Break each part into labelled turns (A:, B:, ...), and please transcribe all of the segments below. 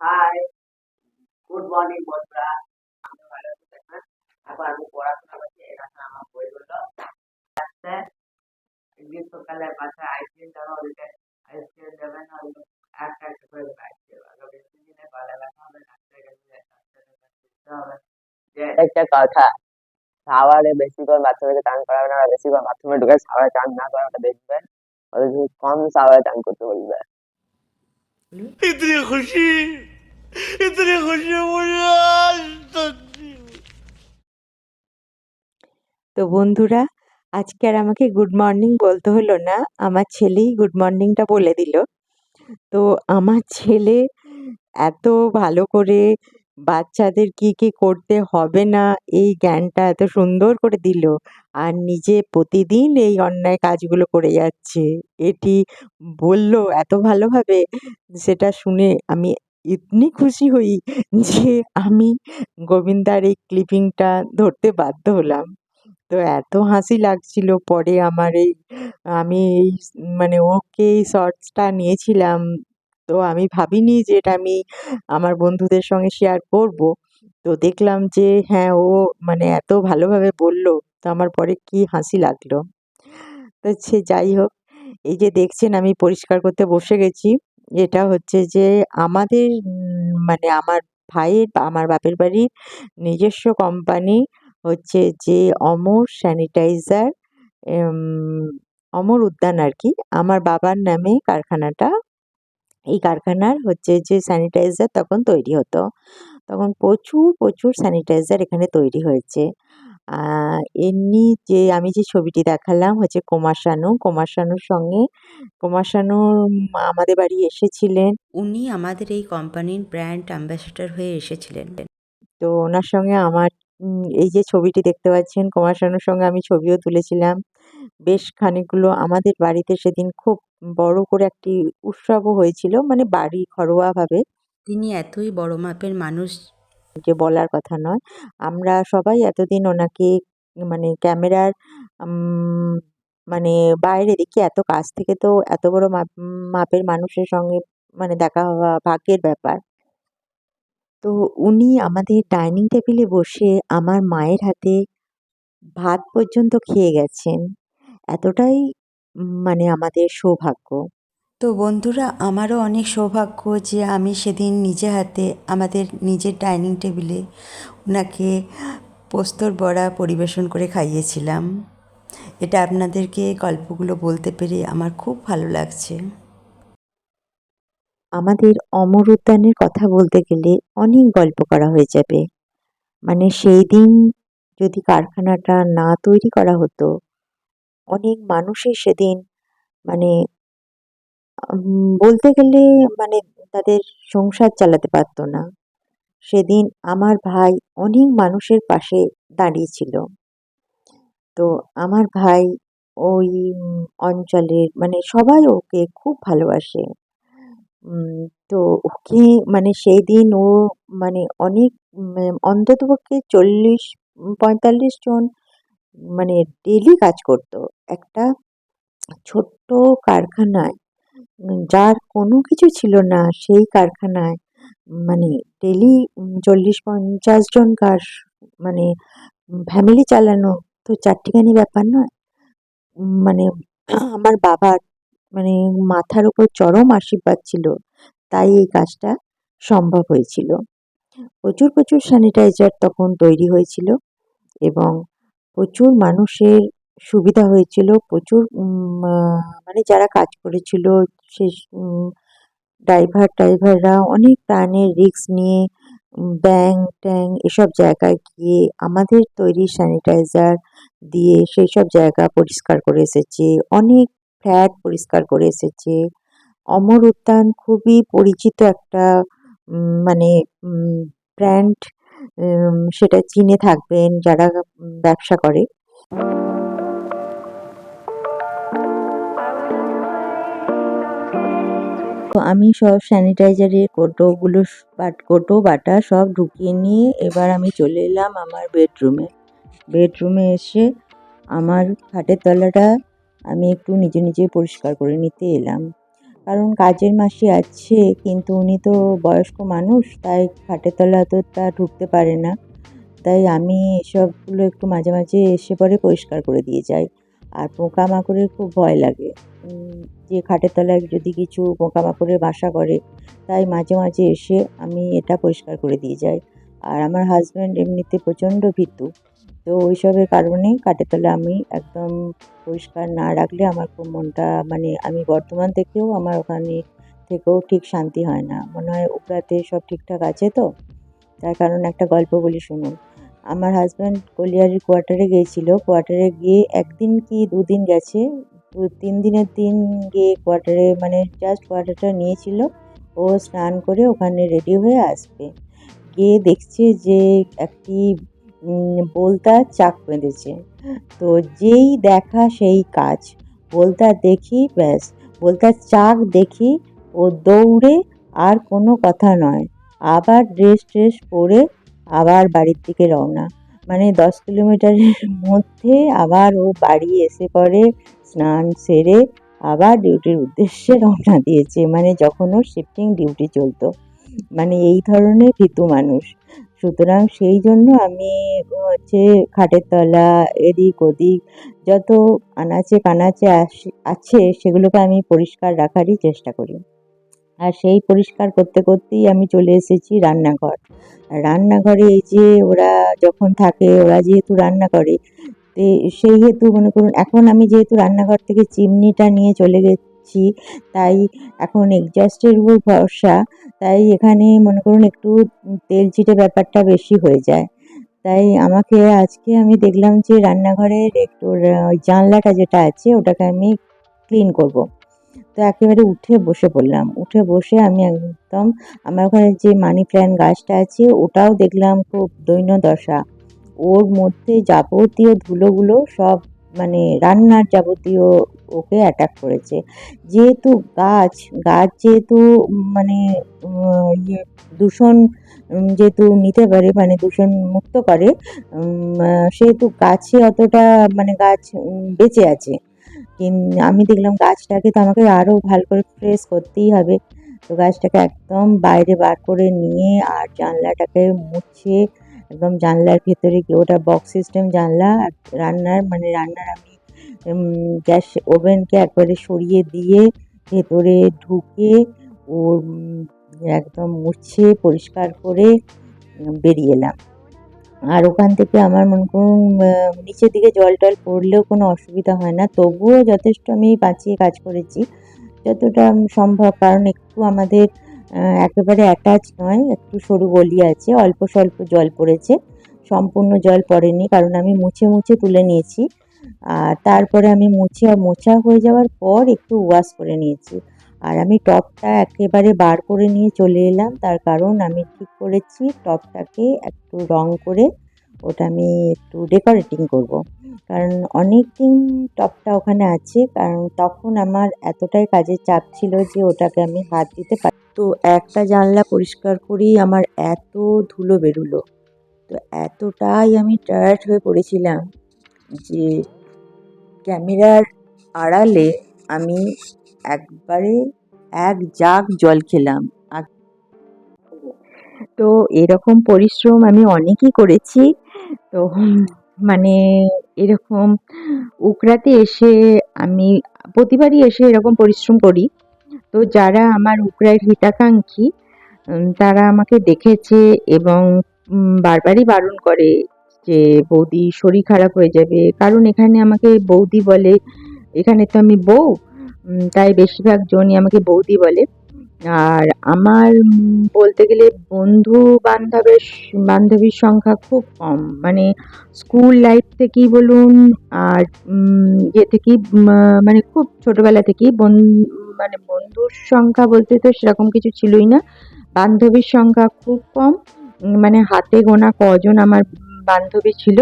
A: Hi good morning বন্ধুরা। আমি ভালো আছি এখন এখন আমি পড়াশোনা করছি এখানে আমার বইগুলো আসছে গ্রীষ্মকালে বাসায় আইসক্রিম দেওয়া ওদিকে আইসক্রিম দেবে না ওই একটা একটা করে আইসক্রিম বেশি দিনে গলা ব্যথা হবে ডাক্তার কাছে হবে।
B: একটা কথা শাওয়ারে বেশি করে বাচ্চাদেরকে চান করাবে না বেশি করে বাথরুমে ঢুকে শাওয়ারে চান না করাটা দেখবেন। ওদেরকে কম শাওয়ারে চান করতে বলবে।
C: इतनी खुशी इतनी खुशी मुझे आज तक नहीं हुई।
D: তো বন্ধুরা আজকে আর আমাকে গুড মর্নিং বলতে হলো না আমার ছেলেই গুড মর্নিংটা বলে দিল তো আমার ছেলে এত ভালো করে বাচ্চাদের কি কি করতে হবে না? এই জ্ঞানটা এত সুন্দর করে দিল। আর নিজে প্রতিদিন এই অন্যায় কাজগুলো করে যাচ্ছে। এটি বলল এত ভালোভাবে, সেটা শুনে আমি ইতনি খুশি হই যে আমি গোবিন্দার এই ক্লিপিংটা ধরতে বাধ্য হলাম। তো এত হাসি লাগছিল পরে আমার এই, আমি এই মানে ওকে এই শর্টসটা নিয়েছিলাম তো আমি ভাবিনি যে এটা আমি আমার বন্ধুদের সঙ্গে শেয়ার করব। তো দেখলাম যে হ্যাঁ ও মানে এত ভালোভাবে বলল, তো আমার পরে কি হাসি লাগল। তো সে যাই হোক, এই যে দেখছেন আমি পরিষ্কার করতে বসে গেছি। এটা হচ্ছে যে, আমাদের মানে আমার ভাইয়ের আমার বাপের বাড়ির নিজস্ব কোম্পানি হচ্ছে যে, অমর স্যানিটাইজার অমর উদ্যান আর কি। আমার বাবার নামে কারখানাটা এই কারখানার হচ্ছে যে স্যানিটাইজার তখন তৈরি হতো। তখন প্রচুর প্রচুর স্যানিটাইজার এখানে তৈরি হয়েছে। এমনি যে আমি যে ছবিটি দেখালাম হচ্ছে কুমার শানু। কুমার শানুর সঙ্গে কুমার শানু আমাদের বাড়ি এসেছিলেন।
E: উনি আমাদের এই কোম্পানির ব্র্যান্ড অ্যাম্বাসেডর হয়ে এসেছিলেন।
D: তো ওনার সঙ্গে আমার এই যে ছবিটি দেখতে পাচ্ছেন কুমার শানুর সঙ্গে আমি ছবিও তুলেছিলাম। বেশ খানিকগুলো আমাদের বাড়িতে সেদিন খুব বড় করে একটি উৎসবও হয়েছিল মানে বাড়ি ঘরোয়াভাবে।
E: তিনি এতই বড় মাপের মানুষ
D: যে বলার কথা নয়। আমরা সবাই এতদিন ওনাকে মানে ক্যামেরার মানে বাইরে দেখি এত কাছ থেকে তো এত বড় মাপ মাপের মানুষের সঙ্গে মানে দেখা হওয়া ভাগ্যের ব্যাপার। তো উনি আমাদের ডাইনিং টেবিলে বসে আমার মায়ের হাতে ভাত পর্যন্ত খেয়ে গেছেন। এতটাই মানে আমাদের সৌভাগ্য।
E: তো বন্ধুরা আমারও অনেক সৌভাগ্য যে আমি সেদিন নিজে হাতে আমাদের নিজের ডাইনিং টেবিলে ওনাকে পোস্তর বড়া পরিবেশন করে খাইয়েছিলাম। এটা আপনাদেরকে গল্পগুলো বলতে পেরে আমার খুব ভালো লাগছে।
D: আমাদের অমর উদ্যানের কথা বলতে গেলে অনেক গল্প করা হয়ে যাবে। মানে সেই দিন যদি কারখানাটা না তৈরি করা হতো অনেক মানুষই সেদিন মানে বলতে গেলে মানে তাদের সংসার চালাতে পারতো না। সেদিন আমার ভাই অনেক মানুষের পাশে দাঁড়িয়েছিল। তো আমার ভাই ওই অঞ্চলের মানে সবাই ওকে খুব ভালোবাসে। তো ওকে মানে সেই দিন ও মানে অনেক অন্ততপক্ষে চল্লিশ, পঁয়তাল্লিশ জন মানে ডেলি কাজ করতো। একটা ছোট্ট কারখানায়, যার কোনো কিছু ছিল না, সেই কারখানায় মানে ডেলি চল্লিশ পঞ্চাশ জন কার মানে ফ্যামিলি চালানো তো চারটিখানি ব্যাপার নয়। মানে আমার বাবার মানে মাথার উপর চরম আশীর্বাদ ছিল, তাই এই কাজটা সম্ভব হয়েছিল। প্রচুর প্রচুর স্যানিটাইজার তখন তৈরি হয়েছিল এবং প্রচুর মানুষের সুবিধা হয়েছিল, প্রচুর মানে যারা কাজ করেছিল সে ড্রাইভার টাইভাররা অনেক প্রাণের রিস্ক নিয়ে ব্যাং, ট্যাং এসব জায়গায় গিয়ে আমাদের তৈরি স্যানিটাইজার দিয়ে সেই সব জায়গা পরিষ্কার করে এসেছে, অনেক ফ্ল্যাট পরিষ্কার করে এসেছে। অমর উদ্যান খুবই পরিচিত একটা মানে ব্র্যান্ড সেটা চিনে থাকবেন, যারা ব্যবসা করে। তো আমি সব স্যানিটাইজারের কৌটোগুলো বাট, কৌটো, বাটা সব ঢুকিয়ে নিয়ে এবার আমি চলে এলাম আমার বেডরুমে বেডরুমে এসে আমার খাটের তলাটা আমি একটু নিজে নিজে পরিষ্কার করে নিতে এলাম। কারণ কাজের মাসি আছে, কিন্তু উনি তো বয়স্ক মানুষ, তাই খাটের তলা তো তা ঢুকতে পারে না। তাই আমি এসবগুলো একটু মাঝে মাঝে এসে পরে পরিষ্কার করে দিয়ে যাই। আর পোকামাকড়ের খুব ভয় লাগে। যে খাটের তলায় যদি কিছু পোকামাকড়ের বাসা করে, তাই মাঝে মাঝে এসে আমি এটা পরিষ্কার করে দিয়ে যাই। আর আমার হাজব্যান্ড এমনিতে প্রচণ্ড ভীতু। তো ওইসবের কারণেই খাটের তলা আমি একদম পরিষ্কার না রাখলে আমার খুব মনটা মানে আমি বর্তমান থেকেও আমার ওখানে থেকেও ঠিক শান্তি হয় না। মনে হয় ওপরাতে সব ঠিকঠাক আছে তো? তার কারণ একটা গল্প বলি, শুনুন। আমার হাজব্যান্ড কলিয়ারির কোয়ার্টারে গিয়েছিল। কোয়ার্টারে গিয়ে একদিন কি দুদিন গেছে? দু, তিন দিনের দিন গিয়ে কোয়ার্টারে মানে জাস্ট কোয়ার্টারটা নিয়েছিল। ও স্নান করে ওখানে রেডি হয়ে আসবে। গিয়ে দেখছে যে একটি বোলতা চাক বেঁধেছে। তো যেই দেখা সেই কাজ। বলতা দেখি, ব্যাস। বলতা চাক দেখি, ও দৌড়ে আর কোনো কথা নয়। আবার ড্রেস ট্রেস পরে আবার বাড়ির দিকে রওনা। মানে দশ কিলোমিটারের মধ্যে আবার ও বাড়ি এসে পরে স্নান সেরে আবার ডিউটির উদ্দেশ্যে রওনা দিয়েছে। মানে যখন ওর শিফটিং ডিউটি চলতো। মানে এই ধরনের ভীতু মানুষ। সুতরাং সেই জন্য আমি হচ্ছে খাটের তলা, এদিক ওদিক যত আনাচে কানাচে আছে সেগুলোকে আমি পরিষ্কার রাখারই চেষ্টা করি। আর সেই পরিষ্কার করতে করতেই আমি চলে এসেছি রান্নাঘর। রান্নাঘরে এই যে ওরা যখন থাকে, ওরা যেহেতু রান্না করে, তে সেই হেতু মনে করুন, এখন আমি যেহেতু রান্নাঘর থেকে চিমনিটা নিয়ে চলে গেছি, তাই এখন এক্সজস্টের উপর ভরসা। তাই এখানে মনে করুন একটু তেল চিটে ব্যাপারটা বেশি হয়ে যায়। তাই আমাকে আজকে আমি দেখলাম যে রান্নাঘরের একটু ওই জানলাটা যেটা আছে ওটাকে আমি ক্লিন করব। তো একেবারে উঠে বসে পড়লাম। উঠে বসে আমি একদম আমার ওখানে যে মানি প্ল্যান্ট গাছটা আছে ওটাও দেখলাম খুব দৈন্য দশা ওর মধ্যে যাবতীয় ধুলোগুলো সব মানে রান্নার যাবতীয় ওকে অ্যাটাক করেছে। যেহেতু গাছ গাছ যেহেতু মানে ইয়ে দূষণ যেহেতু নিতে পারে মানে দূষণ মুক্ত করে সেহেতু গাছে অতটা মানে গাছ বেঁচে আছে। আমি দেখলাম গাছটাকে তো আমাকে আরও ভালো করে ফ্রেশ করতেই হবে। তো গাছটাকে একদম বাইরে বার করে নিয়ে আর জানলাটাকে মুছে একদম জানলার ভেতরে ওটা বক্স সিস্টেম জানলা রান্নার মানে রান্নার আমি গ্যাস ওভেনকে একবারে সরিয়ে দিয়ে ভেতরে ঢুকে, ওর একদম মুছে, পরিষ্কার করে বেরিয়ে এলাম। আর ওখান থেকে আমার মনে করুন নিচের দিকে জল টল পড়লেও কোনো অসুবিধা হয় না। তবুও যথেষ্ট আমি বাঁচিয়ে কাজ করেছি। যতটা সম্ভব, কারণ একটু আমাদের একেবারে অ্যাটাচ নয়, একটু সরু গলি আছে, অল্প স্বল্প জল পড়েছে, সম্পূর্ণ জল পড়েনি, কারণ আমি মুছে মুছে তুলে নিয়েছি আর তারপরে আমি মুছে, মোছা হয়ে যাওয়ার পর একটু ওয়াশ করে নিয়েছি আর আমি টপটা একেবারে বার করে নিয়ে চলে এলাম, তার কারণ আমি ঠিক করেছি টপটাকে একটু রং করে ওটা আমি একটু ডেকোরেটিং করব। কারণ অনেক দিন টপটা ওখানে আছে, কারণ তখন আমার এতটাই কাজের চাপ ছিল যে ওটাকে আমি হাত দিতে পারি তো একটা জানলা পরিষ্কার করেই আমার এত ধুলো বেরুলো। তো এতটাই আমি টায়ার্ড হয়ে পড়েছিলাম যে ক্যামেরার আড়ালে আমি একবারে এক জাগ জল খেলাম। তো এরকম পরিশ্রম আমি অনেকই করেছি। তো মানে এরকম উকড়াতে এসে আমি, প্রতিবারই এসে এরকম পরিশ্রম করি। তো যারা আমার উকড়ার হিতাকাঙ্ক্ষী তারা আমাকে দেখেছে এবং বারবারই বারণ করে যে, বৌদি, শরীর খারাপ হয়ে যাবে। কারণ এখানে আমাকে বৌদি বলে, এখানে তো আমি বউ। তাই বেশিরভাগ জনই আমাকে বৌদি বলে। আর আমার বলতে গেলে বন্ধু বান্ধবের বান্ধবীর সংখ্যা খুব কম। মানে স্কুল লাইফ থেকেই বলুন, আর ইয়ে থেকেই মানে খুব ছোটবেলা থেকেই মানে বন্ধুর সংখ্যা বলতে তো সেরকম কিছু ছিলই না। বান্ধবীর সংখ্যা খুব কম মানে হাতে গোনা কজন আমার বান্ধবী ছিল।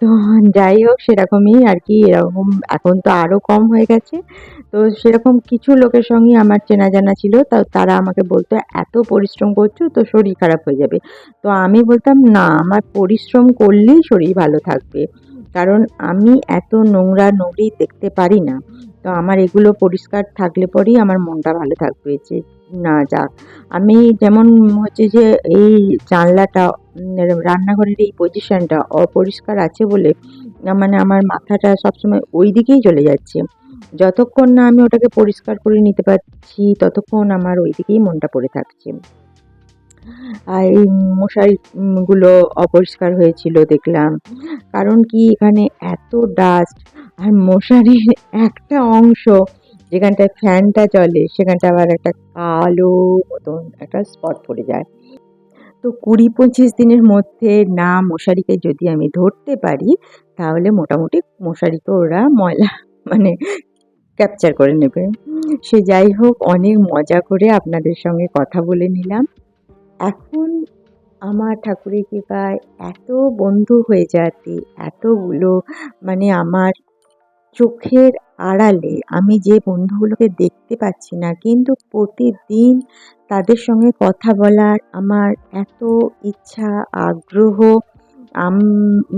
D: তো যাই হোক, সেরকমই আর কি, এরকম এখন তো আরও কম হয়ে গেছে। তো সেরকম কিছু লোকের সঙ্গে আমার চেনা জানা ছিল, তা, তারা আমাকে বলতো, এত পরিশ্রম করছ, তো শরীর খারাপ হয়ে যাবে। তো আমি বলতাম, না, আমার পরিশ্রম করলেই শরীর ভালো থাকবে। কারণ আমি এত নোংরা নোংরি দেখতে পারি না। তো আমার এগুলো পরিষ্কার থাকলে পরেই আমার মনটা ভালো থাকবে যে, না, যাক। আমি যেমন হচ্ছে যে এই জানলাটা রান্নাঘরের এই পজিশনটা অপরিষ্কার আছে বলে মানে আমার মাথাটা সবসময় ওই দিকেই চলে যাচ্ছে। যতক্ষণ না আমি ওটাকে পরিষ্কার করে নিতে পারছি, ততক্ষণ আমার ওই দিকেই মনটা পড়ে থাকছে। আর এই মশারিগুলো অপরিষ্কার হয়েছিল দেখলাম। কারণ কি, এখানে এত ডাস্ট আর মশারির একটা অংশ যেখানটায় ফ্যানটা চলে, সেখানটা আবার একটা কালো মতন একটা স্পট পড়ে যায়। তো কুড়ি পঁচিশ দিনের মধ্যে না মশারিকে যদি আমি ধরতে পারি, তাহলে মোটামুটি মশারিকে ওরা ময়লা মানে ক্যাপচার করে নেবে। সে যাই হোক, অনেক মজা করে আপনাদের সঙ্গে কথা বলে নিলাম। এখন আমার ঠাকুরের কৃপায় এত বন্ধু হয়ে যাতে, এতগুলো মানে আমার চোখের আড়ালে আমি যে বন্ধুগুলোকে দেখতে পাচ্ছি না, কিন্তু প্রতিদিন তাদের সঙ্গে কথা বলার আমার এত ইচ্ছা, আগ্রহ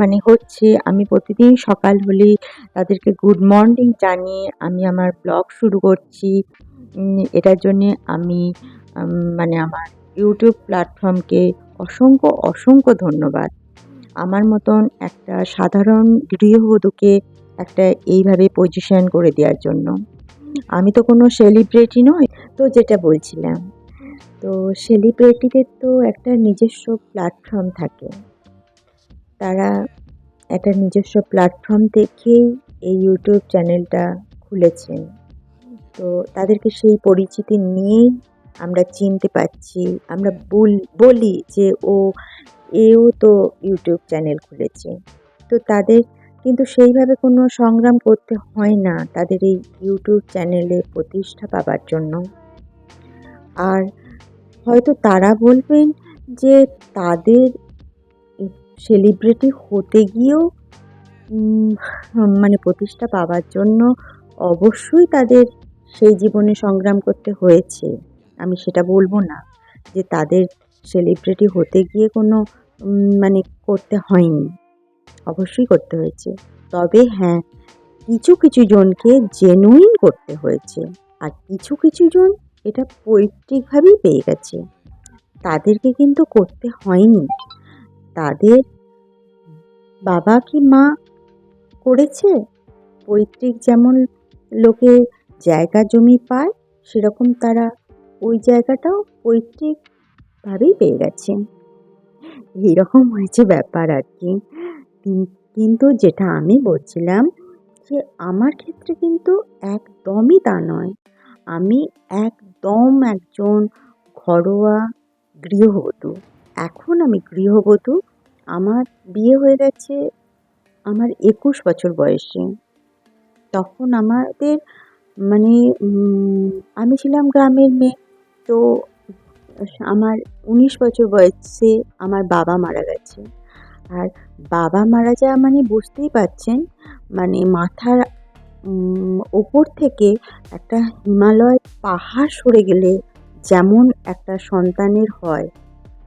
D: মানে হচ্ছে আমি প্রতিদিন সকাল হলেই তাদেরকে গুড মর্নিং জানিয়ে আমি আমার ব্লগ শুরু করছি। এটার জন্যে আমি মানে আমার ইউটিউব প্ল্যাটফর্মকে অসংখ্য অসংখ্য ধন্যবাদ। আমার মতন একটা সাধারণ গৃহবধূকে একটা এইভাবে পজিশন করে দেওয়ার জন্য। আমি তো কোনো সেলিব্রিটি নই, তো যেটা বলছিলাম। তো সেলিব্রিটিদের তো একটা নিজস্ব প্ল্যাটফর্ম থাকে। তারা একটা নিজস্ব প্ল্যাটফর্ম থেকেই এই ইউটিউব চ্যানেলটা খুলেছেন। তো তাদেরকে সেই পরিচিতি নিয়েই আমরা চিনতে পারছি, আমরা বলি যে ও, এও তো ইউটিউব চ্যানেল খুলেছে। তো তাদের কিন্তু সেইভাবে কোনো সংগ্রাম করতে হয় না তাদের এই ইউটিউব চ্যানেলে প্রতিষ্ঠা পাবার জন্য। আর হয়তো তারা বলবেন যে তাদের সেলিব্রিটি হতে গিয়েও মানে প্রতিষ্ঠা পাওয়ার জন্য অবশ্যই তাদের সেই জীবনে সংগ্রাম করতে হয়েছে। আমি সেটা বলব না যে তাদের সেলিব্রিটি হতে গিয়ে কোনো মানে করতে হয়নি। অবশ্যই করতে হয়েছে। তবে হ্যাঁ কিছু কিছু জনকে জেনুইন করতে হয়েছে আর কিছু কিছু জন এটা পৈতৃকভাবেই পেয়ে গেছে। তাদেরকে কিন্তু করতে হয়নি। তাদের বাবা কি মা করেছে? পৈতৃক যেমন লোকে জায়গা জমি পায়, সেরকম তারা ওই জায়গাটাও পৈতৃকভাবেই পেয়ে গেছে। এইরকম হয়েছে ব্যাপার আর কি। কিন্তু যেটা আমি বলছিলাম যে আমার ক্ষেত্রে কিন্তু একদমই তা নয়। আমি একদম একজন ঘরোয়া গৃহবধূ। এখন আমি গৃহবধূ। আমার বিয়ে হয়ে গেছে, আমার একুশ বছর বয়সে। তখন আমাদের মানে আমি ছিলাম গ্রামের মেয়ে। তো আমার উনিশ বছর বয়সে আমার বাবা মারা গেছে। আর বাবা মারা যাওয়া মানে বুঝতেই পারছেন মানে মাথার ওপর থেকে একটা হিমালয় পাহাড় সরে গেলে যেমন একটা সন্তানের হয়,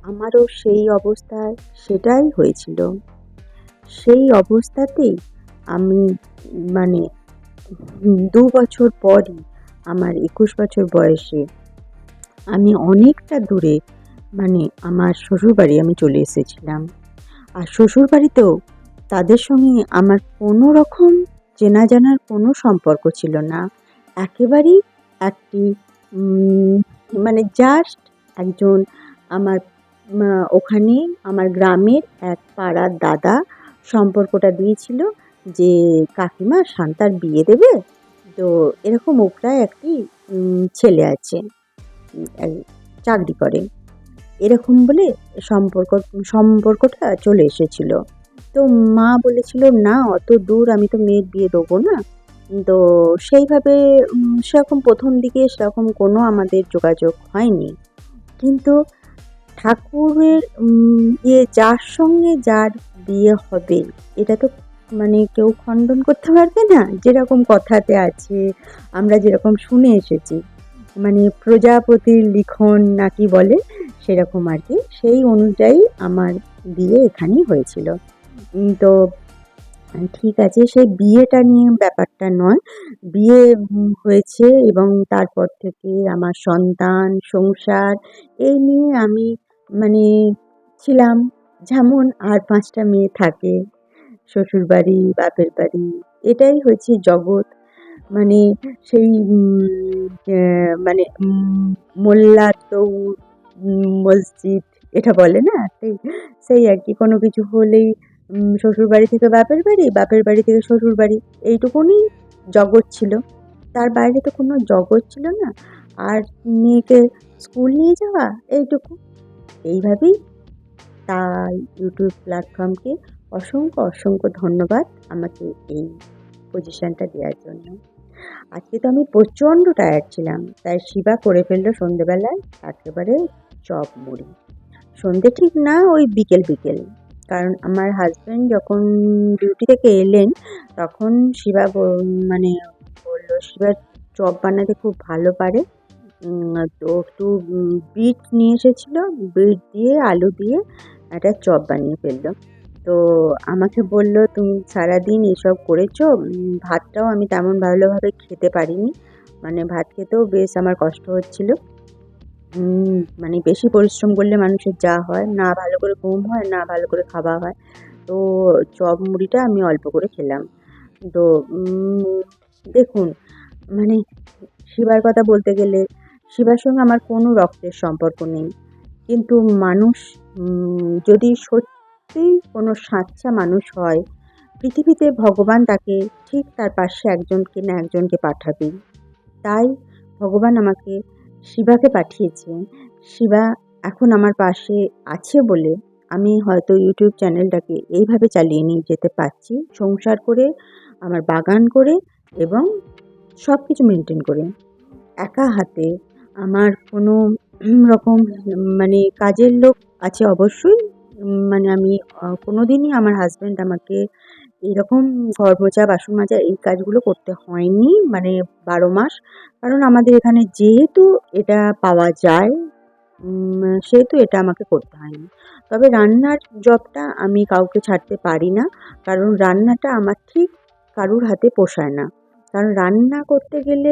D: আমারও সেই অবস্থায় সেটাই হয়েছিল। সেই অবস্থাতেই আমি মানে দু বছর পরই, আমার একুশ বছর বয়সে, আমি অনেকটা দূরে মানে আমার শ্বশুরবাড়ি আমি চলে এসেছিলাম। আর শ্বশুরবাড়িতেও তাদের সঙ্গে আমার কোনো রকম চেনা জানার কোনো সম্পর্ক ছিল না। একেবারেই একটি মানে জাস্ট একজন আমার ওখানে আমার গ্রামের এক পাড়ার দাদা সম্পর্কটা দিয়েছিল যে, কাকিমা শান্তার বিয়ে দেবে। তো এরকম ওপরায় একটি ছেলে আছে চাকরি করে। এরকম বলে সম্পর্ক, সম্পর্কটা চলে এসেছিল। তো মা বলেছিল, না, অত দূর আমি তো মেয়ের বিয়ে দেবো না। তো সেইভাবে সেরকম প্রথম দিকে সেরকম কোনো আমাদের যোগাযোগ হয়নি। কিন্তু ঠাকুরের ইয়ে যার সঙ্গে যার বিয়ে হবে, এটা তো মানে কেউ খণ্ডন করতে পারবে না? যেরকম কথাতে আছে, আমরা যেরকম শুনে এসেছি। মানে প্রজাপতির লিখন নাকি বলে সেরকম আর কি, সেই অনুযায়ী আমার বিয়ে এখানেই হয়েছিল। তো,
F: ঠিক আছে, সেই বিয়েটা নিয়ে ব্যাপারটা নয়। বিয়ে হয়েছে এবং তারপর থেকে আমার সন্তান, সংসার, এই নিয়ে আমি মানে ছিলাম। যেমন আর পাঁচটা মেয়ে থাকে শ্বশুর বাড়ি বাপের বাড়ি, এটাই হয়েছে জগৎ। মানে সেই মানে দৌড় মসজিদ, এটা বলে না? সেই সেই আর কি, কোনো কিছু হলেই শ্বশুর বাড়ি থেকে বাপের বাড়ি বাপের বাড়ি থেকে শ্বশুর বাড়ি, এইটুকুনি জগৎ ছিল। তার বাইরে তো কোনো জগৎ ছিল না। আর মেয়েকে স্কুল নিয়ে যাওয়া, এইটুকু। এইভাবেই তাই ইউটিউব প্ল্যাটফর্মকে অসংখ্য অসংখ্য ধন্যবাদ আমাকে এই পজিশনটা দেওয়ার জন্য। আজকে তো আমি প্রচণ্ড টায়ার্ড ছিলাম, তাই শিবা করে ফেলল সন্ধেবেলায়, একেবারে চপ মুড়ি। সন্ধে ঠিক না, ওই বিকেল বিকেল। কারণ আমার হাজব্যান্ড যখন ডিউটি থেকে এলেন, তখন শিবা মানে বলল, শিবা, চপ বানাতে খুব ভালো পারে। তো একটু বিট নিয়ে এসেছিল, বিট দিয়ে, আলু দিয়ে একটা চপ বানিয়ে ফেলল। তো আমাকে বলল, তুমি সারাদিন এসব করেছ? ভাতটাও আমি তেমন ভালোভাবে খেতে পারিনি। মানে ভাত খেতেও বেশ আমার কষ্ট হচ্ছিল। মানে বেশি পরিশ্রম করলে মানুষের যা হয়, না ভালো করে ঘুম হয়, না ভালো করে খাওয়া হয়। তো চপ মুড়িটা আমি অল্প করে খেলাম। তো দেখুন মানে শিবার কথা বলতে গেলে, শিবার সঙ্গে আমার কোনো রক্তের সম্পর্ক নেই। কিন্তু মানুষ যদি যদি সত্যিই কোনো সাচ্চা মানুষ হয়। পৃথিবীতে ভগবান তাকে ঠিক তার পাশে একজনকে না একজনকে পাঠাবেই তাই ভগবান আমাকে শিবাকে পাঠিয়েছেন। শিবা এখন আমার পাশে আছে বলে আমি হয়তো ইউটিউব চ্যানেলটাকে এইভাবে চালিয়ে নিয়ে যেতে পারছি। সংসার করে, আমার বাগান করে এবং সব কিছু মেনটেন করে। একা হাতে আমার কোনো রকম মানে কাজের লোক আছে অবশ্যই। মানে আমি কোনো দিনই আমার হাজব্যান্ড আমাকে এরকম ঘর মোছা বাসন মাজা এই কাজগুলো করতে হয়নি মানে বারো মাস। কারণ আমাদের এখানে যেহেতু এটা পাওয়া যায় সেহেতু এটা আমাকে করতে হয়নি। তবে রান্নার জবটা আমি কাউকে ছাড়তে পারি না, কারণ রান্নাটা আমার ঠিক কারুর হাতে পোষায় না। কারণ রান্না করতে গেলে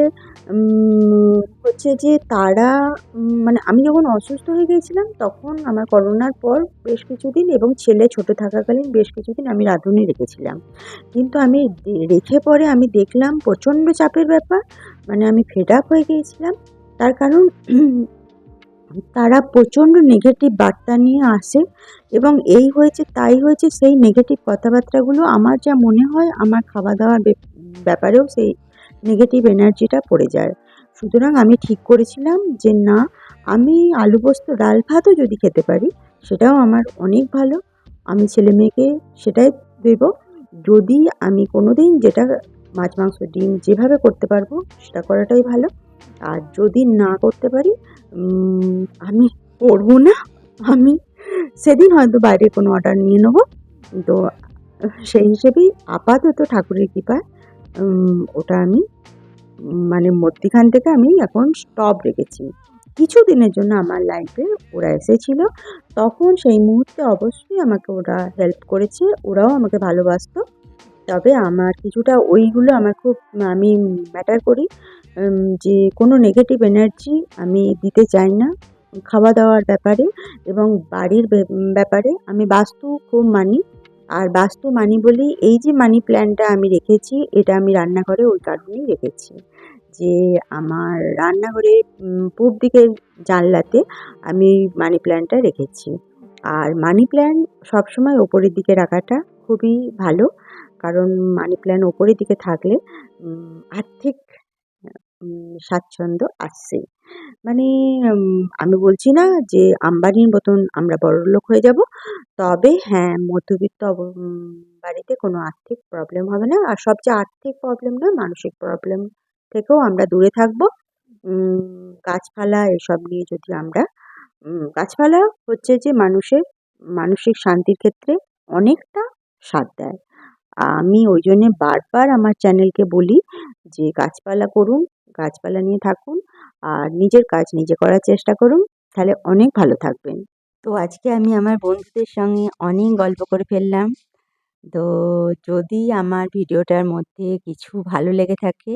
F: হচ্ছে যে তারা মানে আমি যখন অসুস্থ হয়ে গিয়েছিলাম, তখন আমার করোনার পর বেশ কিছুদিন এবং ছেলে ছোট থাকাকালীন বেশ কিছুদিন আমি রাঁধুনি রেখেছিলাম। কিন্তু আমি রেখে পরে আমি দেখলাম প্রচণ্ড চাপের ব্যাপার মানে আমি ফেড আপ হয়ে গিয়েছিলাম। তার কারণ তারা প্রচণ্ড নেগেটিভ বার্তা নিয়ে আসে এবং এই হয়েছে, তাই হয়েছে, সেই নেগেটিভ কথাবার্তাগুলো আমার যা মনে হয়, আমার খাওয়া দাওয়ার ব্যাপারেও সেই নেগেটিভ এনার্জিটা পড়ে যায়। সুতরাং আমি ঠিক করেছিলাম যে, না, আমি আলু পোস্ত, ডাল ভাতও যদি খেতে পারি, সেটাও আমার অনেক ভালো। আমি ছেলে মেয়েকে সেটাই দেব। যদি আমি কোনো দিন যেটা মাছ, মাংস, ডিম যেভাবে করতে পারব, সেটা করাটাই ভালো। আর যদি না করতে পারি আমি করব না। আমি সেদিন হয়তো বাইরে কোনো অর্ডার নিয়ে নেব। তো সেই হিসেবেই আপাতত ঠাকুরের কৃপায় ওটা আমি মানে মধ্যিখান থেকে আমি এখন স্টপ রেখেছি। কিছু দিনের জন্য আমার লাইফে ওরা এসেছিল। তখন সেই মুহূর্তে অবশ্যই আমাকে ওরা হেল্প করেছে, ওরাও আমাকে ভালোবাসতো। তবে আমার কিছুটা ওইগুলো আমার খুব, আমি ম্যাটার করি যে কোনো নেগেটিভ এনার্জি আমি দিতে চাই না খাওয়া দাওয়ার ব্যাপারে এবং বাড়ির ব্যাপারে। আমি বাস্তু খুব মানি। আর বাস্তু মানি বলেই এই যে মানি প্ল্যানটা আমি রেখেছি, এটা আমি রান্নাঘরে ওই কারণেই রেখেছি। যে আমার রান্নাঘরে পূব দিকের জানলাতে আমি মানি প্ল্যান্টটা রেখেছি। আর মানি প্ল্যান্ট সবসময় ওপরের দিকে রাখাটা খুবই ভালো, কারণ মানি প্ল্যান্ট ওপরের দিকে থাকলে আর্থিক স্বাচ্ছন্দ্য আসছে। মানে আমি বলছি না যে আম্বানির মতন আমরা বড়লোক হয়ে যাব। তবে হ্যাঁ মধ্যবিত্ত বাড়িতে কোনো আর্থিক প্রবলেম হবে না। আর সবচেয়ে আর্থিক প্রবলেম না মানসিক প্রবলেম থেকেও আমরা দূরে থাকব। গাছপালা এসব নিয়ে যদি আমরা গাছপালা হচ্ছে যে মানুষের, মানসিক শান্তির ক্ষেত্রে অনেকটা সাথ দেয়। আমি ওই জন্যে বারবার আমার চ্যানেলকে বলি যে গাছপালা করুন গাছপালা নিয়ে থাকুন আর নিজের কাজ নিজে করার চেষ্টা করুন। তাহলে অনেক ভালো থাকবেন। তো আজকে আমি আমার বন্ধুদের সঙ্গে অনেক গল্প করে ফেললাম। তো যদি আমার ভিডিওটার মধ্যে কিছু ভালো লেগে থাকে,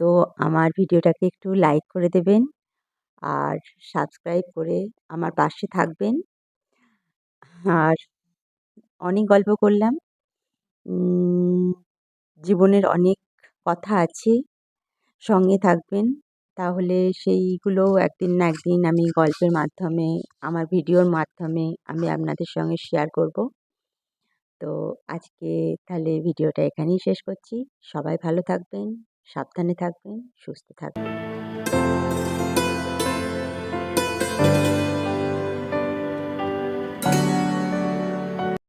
F: তো আমার ভিডিওটাকে একটু লাইক করে দেবেন আর সাবস্ক্রাইব করে আমার পাশে থাকবেন। আর অনেক গল্প করলাম। জীবনের অনেক কথা আছে। সঙ্গে থাকবেন। তাহলে সেইগুলো একদিন না একদিন আমি গল্পের মাধ্যমে, আমার ভিডিওর মাধ্যমে আমি আপনাদের সঙ্গে শেয়ার করব। তো আজকে তাহলে ভিডিওটা এখানেই শেষ করছি। সবাই ভালো থাকবেন, সাবধানে থাকবেন, সুস্থ থাকবেন।